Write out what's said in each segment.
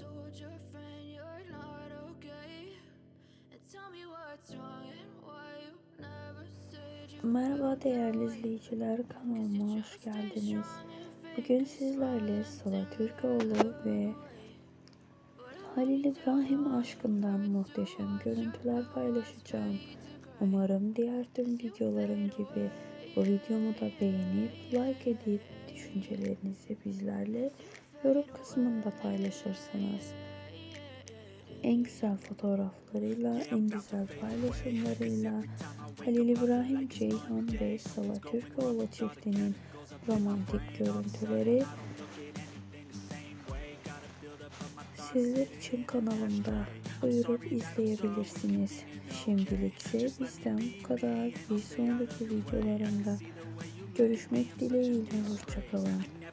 told your friend you're not okay? And tell me what's wrong and why you never said you Merhaba değerli izleyiciler kanalıma hoş geldiniz. Bugün sizlerle Sıla Türkoğlu ve Halil İbrahim aşkından muhteşem görüntüler paylaşacağım. Umarım diğer tüm videolarım gibi bu videomu da beğenip like edip düşüncelerinizi bizlerle yorum kısmında paylaşırsınız. En güzel fotoğraflarıyla, en güzel paylaşımlarıyla Halil İbrahim Ceyhan ve Sıla Türkoğlu çiftinin romantik görüntüleri sizler için kanalımda buyurup izleyebilirsiniz. Şimdilikse bizden bu kadar. Bir sonraki videolarımda görüşmek dileğiyle hoşçakalın.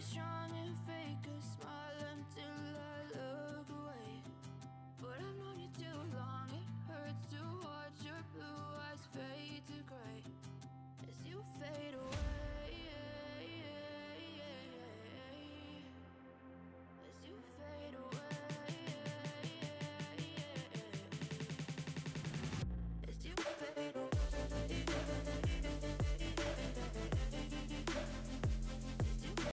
strong